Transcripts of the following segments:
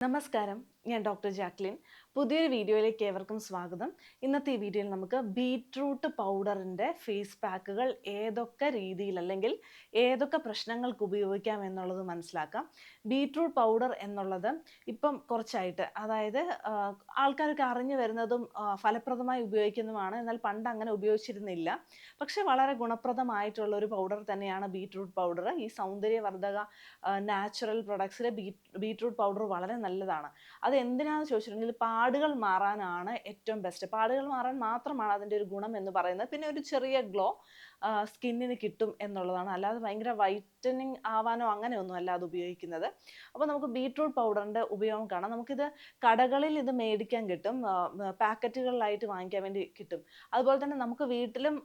നമസ്കാരം. ഞാൻ doctor Jacqueline. പുതിയൊരു വീഡിയോയിലേക്ക് ഏവർക്കും സ്വാഗതം. ഇന്നത്തെ ഈ വീഡിയോയിൽ നമുക്ക് ബീട്രൂട്ട് പൗഡറിന്റെ ഫേസ് പാക്കുകൾ ഏതൊക്കെ രീതിയിൽ അല്ലെങ്കിൽ ഏതൊക്കെ പ്രശ്നങ്ങൾക്ക് ഉപയോഗിക്കാം എന്നുള്ളത് മനസ്സിലാക്കാം. ബീട്രൂട്ട് പൗഡർ എന്നുള്ളത് ഇപ്പം കുറച്ചായിട്ട് അതായത് ആൾക്കാർക്ക് അറിഞ്ഞു വരുന്നതും ഫലപ്രദമായി ഉപയോഗിക്കുന്നതുമാണ്. എന്നാൽ പണ്ട് അങ്ങനെ ഉപയോഗിച്ചിരുന്നില്ല. പക്ഷേ വളരെ ഗുണപ്രദമായിട്ടുള്ള ഒരു പൗഡർ തന്നെയാണ് ബീട്രൂട്ട് പൗഡർ. ഈ സൗന്ദര്യവർദ്ധക നാച്ചുറൽ പ്രൊഡക്ട്സിലെ ബീട്രൂട്ട് പൗഡർ വളരെ നല്ലതാണ്. അത് എന്തിനാണെന്ന് ചോദിച്ചിട്ടുണ്ടെങ്കിൽ പാടുകൾ മാറാനാണ് ഏറ്റവും ബെസ്റ്റ് പാടുകൾ മാറാൻ മാത്രമാണ് അതിന്റെ ഒരു ഗുണം എന്ന് പറയുന്നത്. പിന്നെ ഒരു ചെറിയ ഗ്ലോ സ്കിന്നിന് കിട്ടും എന്നുള്ളതാണ്. അല്ലാതെ ഭയങ്കര വൈറ്റനിങ് ആവാനോ അങ്ങനെയൊന്നും അല്ല അത് ഉപയോഗിക്കുന്നത്. അപ്പോൾ നമുക്ക് ബീട്രൂട്ട് പൗഡറിന്റെ ഉപയോഗം കാണാം. നമുക്കിത് കടകളിൽ ഇത് മേടിക്കാൻ കിട്ടും. പാക്കറ്റുകളിലായിട്ട് വാങ്ങിക്കാൻ വേണ്ടി കിട്ടും. അതുപോലെ തന്നെ നമുക്ക് വീട്ടിലും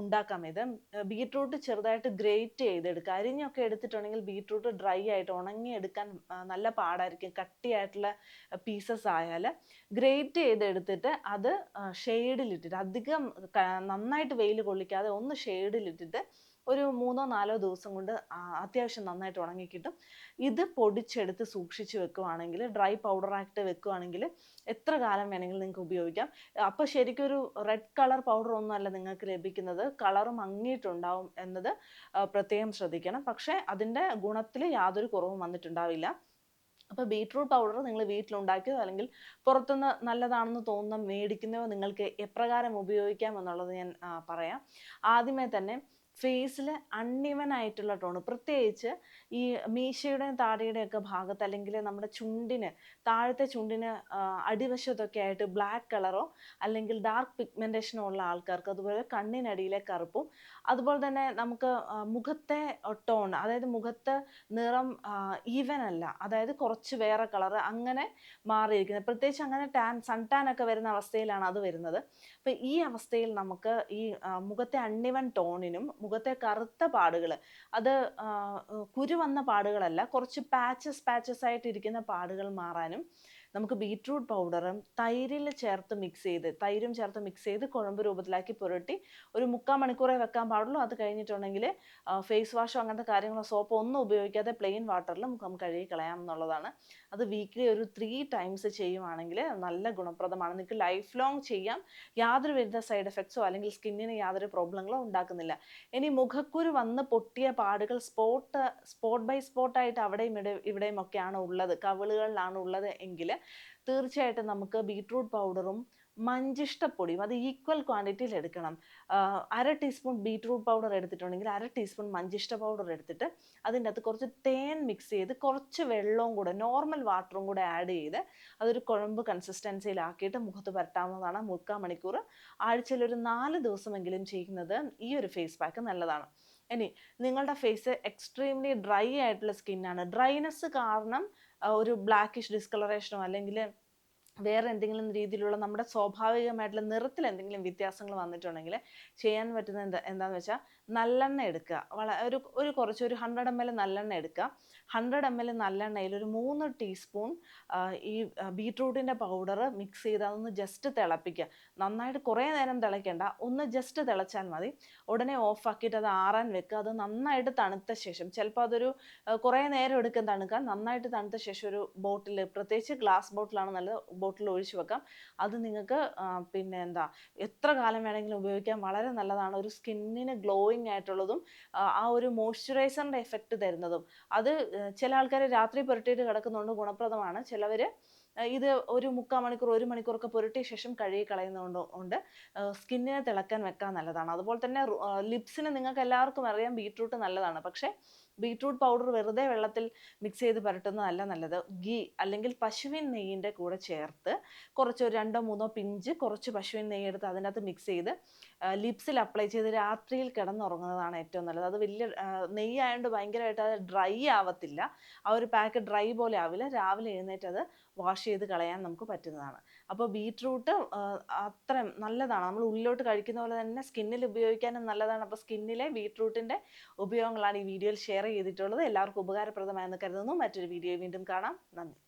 ഉണ്ടാക്കാം ഇത്. ബീട്രൂട്ട് ചെറുതായിട്ട് ഗ്രേറ്റ് ചെയ്തെടുക്കുക. അരിഞ്ഞൊക്കെ എടുത്തിട്ടുണ്ടെങ്കിൽ ബീട്രൂട്ട് ഡ്രൈ ആയിട്ട് ഉണങ്ങി എടുക്കാൻ നല്ല പാടായിരിക്കും. കട്ടിയായിട്ടുള്ള പീസസ് ആയാൽ ഗ്രേറ്റ് ചെയ്തെടുത്തിട്ട് അത് ഷെയ്ഡിലിട്ടിട്ട് അധികം നന്നായിട്ട് വെയിൽ കൊള്ളിക്കാതെ ഒന്ന് ഷെയ്ഡിലിട്ടിട്ട് ഒരു മൂന്നോ നാലോ ദിവസം കൊണ്ട് അത്യാവശ്യം നന്നായിട്ട് ഉണങ്ങി കിട്ടും. ഇത് പൊടിച്ചെടുത്ത് സൂക്ഷിച്ച് വെക്കുവാണെങ്കിൽ ഡ്രൈ പൗഡർ ആയിട്ട് വെക്കുവാണെങ്കിൽ എത്ര കാലം വേണമെങ്കിലും നിങ്ങൾക്ക് ഉപയോഗിക്കാം. അപ്പോൾ ശരിക്കും ഒരു റെഡ് കളർ പൗഡർ ഒന്നും അല്ല നിങ്ങൾക്ക് ലഭിക്കുന്നത്. കളർ മങ്ങിയിട്ടുണ്ടാവും എന്നത് പ്രത്യേകം ശ്രദ്ധിക്കണം. പക്ഷേ അതിന്റെ ഗുണത്തിൽ യാതൊരു കുറവും വന്നിട്ടുണ്ടാവില്ല. അപ്പോൾ ബീട്രൂട്ട് പൗഡർ നിങ്ങൾ വീട്ടിലുണ്ടാക്കിയോ? അല്ലെങ്കിൽ പുറത്തുനിന്ന് നല്ലതാണെന്ന് തോന്നുന്ന മേടിക്കുന്നവ നിങ്ങൾക്ക് എപ്രകാരം ഉപയോഗിക്കാം എന്നുള്ളത് ഞാൻ പറയാം. ആദ്യമേ തന്നെ ഫേസിൽ അൺഇവൻ ആയിട്ടുള്ള ടോണ് പ്രത്യേകിച്ച് ഈ മീശയുടെയും താടിയുടെയൊക്കെ ഭാഗത്ത് അല്ലെങ്കിൽ നമ്മുടെ ചുണ്ടിന് താഴത്തെ ചുണ്ടിന് അടിവശത്തൊക്കെ ആയിട്ട് ബ്ലാക്ക് കളറോ അല്ലെങ്കിൽ ഡാർക്ക് പിഗ്മെന്റേഷനോ ഉള്ള ആൾക്കാർക്ക് അതുപോലെ കണ്ണിനടിയിലെ കറുപ്പും അതുപോലെ തന്നെ നമുക്ക് മുഖത്തെ ടോൺ അതായത് മുഖത്ത് നിറം ഈവൻ അല്ല അതായത് കുറച്ച് വേറെ കളർ അങ്ങനെ മാറിയിരിക്കുന്നത്. പ്രത്യേകിച്ച് അങ്ങനെ ടാൻ സൺ ടാൻ ഒക്കെ വരുന്ന അവസ്ഥയിലാണ് അത് വരുന്നത്. അപ്പം ഈ അവസ്ഥയിൽ നമുക്ക് ഈ മുഖത്തെ അണ്ണിവൻ ടോണിനും മുഖത്തെ കറുത്ത പാടുകൾ അത് കുരു വന്ന പാടുകളല്ല കുറച്ച് പാച്ചസ് പാച്ചസ് ആയിട്ട് ഇരിക്കുന്ന പാടുകൾ മാറാനും നമുക്ക് ബീറ്റ്റൂട്ട് പൗഡറും തൈരിൽ ചേർത്ത് മിക്സ് ചെയ്ത് തൈരും ചേർത്ത് മിക്സ് ചെയ്ത് കുഴമ്പ് രൂപത്തിലാക്കി പുരട്ടി ഒരു മുക്കാൽ മണിക്കൂറേ വെക്കാൻ പാടുള്ളൂ. അത് കഴിഞ്ഞിട്ടുണ്ടെങ്കിൽ ഫേസ് വാഷോ അങ്ങനത്തെ കാര്യങ്ങളോ സോപ്പോ ഒന്നും ഉപയോഗിക്കാതെ പ്ലെയിൻ വാട്ടറിൽ മുഖം കഴുകി കളയാം എന്നുള്ളതാണ്. അത് വീക്കിലി ഒരു ത്രീ ടൈംസ് ചെയ്യുവാണെങ്കിൽ നല്ല ഗുണപ്രദമാണ്. നിങ്ങൾക്ക് ലൈഫ് ലോങ് ചെയ്യാം. യാതൊരു വിധ സൈഡ് എഫക്ട്സോ അല്ലെങ്കിൽ സ്കിന്നിന് യാതൊരു പ്രോബ്ലങ്ങളോ ഉണ്ടാക്കുന്നില്ല. ഇനി മുഖക്കുരു വന്ന് പൊട്ടിയ പാടുകൾ സ്പോട്ട് സ്പോട്ട് ബൈ സ്പോട്ടായിട്ട് അവിടെയും ഇവിടെ ഇവിടെയും ഒക്കെയാണ് ഉള്ളത്. കവിളുകളിലാണ് ഉള്ളത് എങ്കിൽ തീർച്ചയായിട്ടും നമുക്ക് ബീട്രൂട്ട് പൗഡറും മഞ്ചിഷ്ടപ്പൊടിയും അത് ഈക്വൽ ക്വാണ്ടിറ്റിയിൽ എടുക്കണം. അര ടീസ്പൂൺ ബീട്രൂട്ട് പൗഡർ എടുത്തിട്ടുണ്ടെങ്കിൽ അര ടീസ്പൂൺ മഞ്ചിഷ്ട പൗഡർ എടുത്തിട്ട് അതിന്റെ അകത്ത് കുറച്ച് തേൻ മിക്സ് ചെയ്ത് കുറച്ച് വെള്ളവും കൂടെ നോർമൽ വാട്ടറും കൂടെ ആഡ് ചെയ്ത് അതൊരു കുഴമ്പ് കൺസിസ്റ്റൻസിയിലാക്കിയിട്ട് മുഖത്ത് പരട്ടാവുന്നതാണ്. മുക്കാൽ മണിക്കൂർ. ആഴ്ചയിൽ ഒരു നാല് ദിവസമെങ്കിലും ചെയ്യുന്നത് ഈ ഒരു ഫേസ് പാക്ക് നല്ലതാണ്. ഇനി നിങ്ങളുടെ ഫേസ് എക്സ്ട്രീംലി ഡ്രൈ ആയിട്ടുള്ള സ്കിന്നാണ് ഡ്രൈനെസ് കാരണം ഒരു ബ്ലാക്കിഷ് ഡിസ്കളറേഷനോ അല്ലെങ്കിൽ വേറെ എന്തെങ്കിലും രീതിയിലുള്ള നമ്മുടെ സ്വാഭാവികമായിട്ടുള്ള നിറത്തിൽ എന്തെങ്കിലും വ്യത്യാസങ്ങൾ വന്നിട്ടുണ്ടെങ്കിൽ ചെയ്യാൻ പറ്റുന്ന എന്താ എന്താണെന്ന് വെച്ചാൽ നല്ലെണ്ണ എടുക്കുക. വള ഒരു ഒരു കുറച്ച് ഒരു ഹൺഡ്രഡ് എം എൽ നല്ലെണ്ണ എടുക്കുക. ഹൺഡ്രഡ് എം എൽ നല്ലെണ്ണയിൽ ഒരു മൂന്ന് ടീസ്പൂൺ ഈ ബീട്രൂട്ടിന്റെ പൗഡർ മിക്സ് ചെയ്ത് അതൊന്ന് ജസ്റ്റ് തിളപ്പിക്കുക. നന്നായിട്ട് കുറേ നേരം തിളയ്ക്കേണ്ട. ഒന്ന് ജസ്റ്റ് തിളച്ചാൽ മതി. ഉടനെ ഓഫാക്കിയിട്ട് അത് ആറാൻ വെക്കുക. അത് നന്നായിട്ട് തണുത്ത ശേഷം ചിലപ്പോൾ അതൊരു കുറേ നേരം എടുക്കും തണുക്കാൻ നന്നായിട്ട് തണുത്ത ശേഷം ഒരു ബോട്ടിൽ പ്രത്യേകിച്ച് ഗ്ലാസ് ബോട്ടിലാണ് നല്ലത് ബോട്ടിൽ ഒഴിച്ചു വെക്കാം. അത് നിങ്ങൾക്ക് പിന്നെ എന്താ എത്ര കാലം വേണമെങ്കിലും ഉപയോഗിക്കാൻ വളരെ നല്ലതാണ്. ഒരു സ്കിന്നിന് ഗ്ലോയിങ് ആയിട്ടുള്ളതും ആ, ഒരു മോയ്സ്ചറൈസറിന്റെ എഫക്റ്റ് തരുന്നതും. അത് ചില ആൾക്കാർ രാത്രി പുരട്ടിയിട്ട് കിടക്കുന്നതുകൊണ്ട് ഗുണപ്രദമാണ്. ചിലവർ ഇത് ഒരു മുക്കാൽ മണിക്കൂർ ഒരു മണിക്കൂറൊക്കെ പുരട്ടിയ ശേഷം കഴുകി കളയുന്നതുകൊണ്ട് കൊണ്ട് സ്കിന്നിനെ തിളക്കാൻ വെക്കാൻ നല്ലതാണ്. അതുപോലെ തന്നെ ലിപ്സിന് നിങ്ങൾക്ക് എല്ലാവർക്കും അറിയാം ബീട്രൂട്ട് നല്ലതാണ്. പക്ഷേ ബീട്രൂട്ട് പൗഡർ വെറുതെ വെള്ളത്തിൽ മിക്സ് ചെയ്ത് പുരട്ടുന്നതല്ല നല്ലത്. ഗീ അല്ലെങ്കിൽ പശുവിൻ നെയ്യിന്റെ കൂടെ ചേർത്ത് കുറച്ച് ഒരു രണ്ടോ മൂന്നോ പിഞ്ച് കുറച്ച് പശുവിൻ നെയ്യ് എടുത്ത് അതിനകത്ത് മിക്സ് ചെയ്ത് ലിപ്സിൽ അപ്ലൈ ചെയ്ത് രാത്രിയിൽ കിടന്നുറങ്ങുന്നതാണ് ഏറ്റവും നല്ലത്. അത് വലിയ നെയ്യ് നെയ്യായതുകൊണ്ട് ഭയങ്കരമായിട്ട് അത് ഡ്രൈ ആവത്തില്ല. ആ ഒരു പാക്ക് ഡ്രൈ പോലെ ആവില്ല. രാവിലെ എഴുന്നേറ്റ് അത് വാഷ് ചെയ്ത് കളയാൻ നമുക്ക് പറ്റുന്നതാണ്. അപ്പോൾ ബീട്രൂട്ട് അത്ര നല്ലതാണ്. നമ്മൾ ഉള്ളിലോട്ട് കഴിക്കുന്ന പോലെ തന്നെ സ്കിന്നിൽ ഉപയോഗിക്കാനും നല്ലതാണ്. അപ്പോൾ സ്കിന്നിലെ ബീട്രൂട്ടിന്റെ ഉപയോഗങ്ങളാണ് ഈ വീഡിയോയിൽ ഷെയർ ചെയ്തിട്ടുള്ളത്. എല്ലാവർക്കും ഉപകാരപ്രദമായെന്ന് കരുതുന്നു. മറ്റൊരു വീഡിയോ വീണ്ടും കാണാം. നന്ദി.